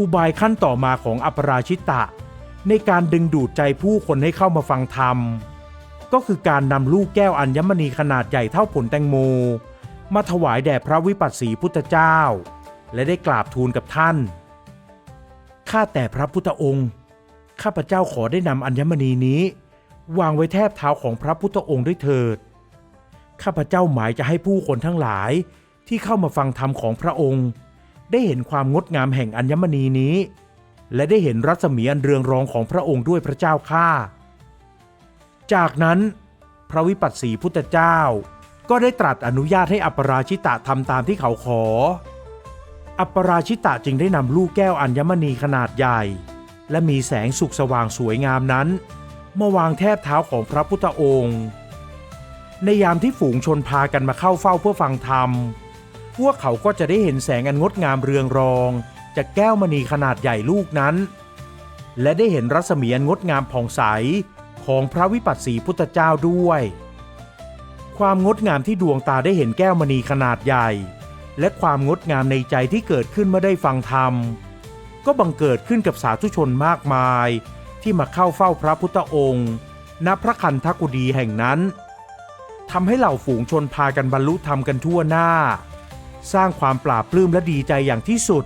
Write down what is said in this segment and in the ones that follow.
อุบายขั้นต่อมาของอัปราชิตะ ในการดึงดูดใจผู้คนให้เข้ามาฟังธรรม ก็คือการนำลูกแก้วอัญมณีขนาดใหญ่เท่าผลแตงโม มาถวายแด่พระวิปัสสีพุทธเจ้า และได้กราบทูลกับท่าน ข้าแต่พระพุทธองค์ ข้าพเจ้าขอได้นำอัญมณีนี้ วางไว้แทบเท้าของพระพุทธองค์ด้วยเถิด ข้าพเจ้าหมายจะให้ผู้คนทั้งหลายที่เข้ามาฟังธรรมของพระองค์ ได้เห็นความงดงามแห่งอัญมณีนี้ และได้เห็นรัศมีอันเรืองรองของพระองค์ด้วยพระเจ้าข้าจากนั้น พระวิปัสสีพุทธเจ้า ก็ได้ตรัสอนุญาตให้อัปราชิตะทำตามที่เขาขอ อัปราชิตะจึงได้นำลูกแก้วอัญมณีขนาดใหญ่ และมีแสงสุกสว่างสวยงามนั้นมาวางแทบเท้าของพระพุทธองค์ ในยามที่ฝูงชนพากันมาเข้าเฝ้าเพื่อฟังธรรม พวกเขาก็จะได้เห็นแสงอันงดงามเรืองรอง จากแก้วมณีขนาดใหญ่ลูกนั้น และได้เห็นรัศมีอันงดงามผ่องใสของพระวิปัสสีพุทธเจ้าด้วย ความงดงามที่ดวงตาได้เห็นแก้วมณีขนาดใหญ่ และความงดงามในใจที่เกิดขึ้นเมื่อได้ฟังธรรม ก็บังเกิดขึ้นกับสาธุชนมากมาย ที่มาเข้าเฝ้าพระพุทธองค์ ณพระคันธกุฎีแห่งนั้นทำให้เหล่าฝูงชนพากันบรรลุธรรมกันทั่วหน้า สร้างความปลาบปลื้มและดีใจอย่างที่สุด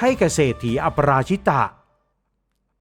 ให้เกษตรถีอัปราชิตะ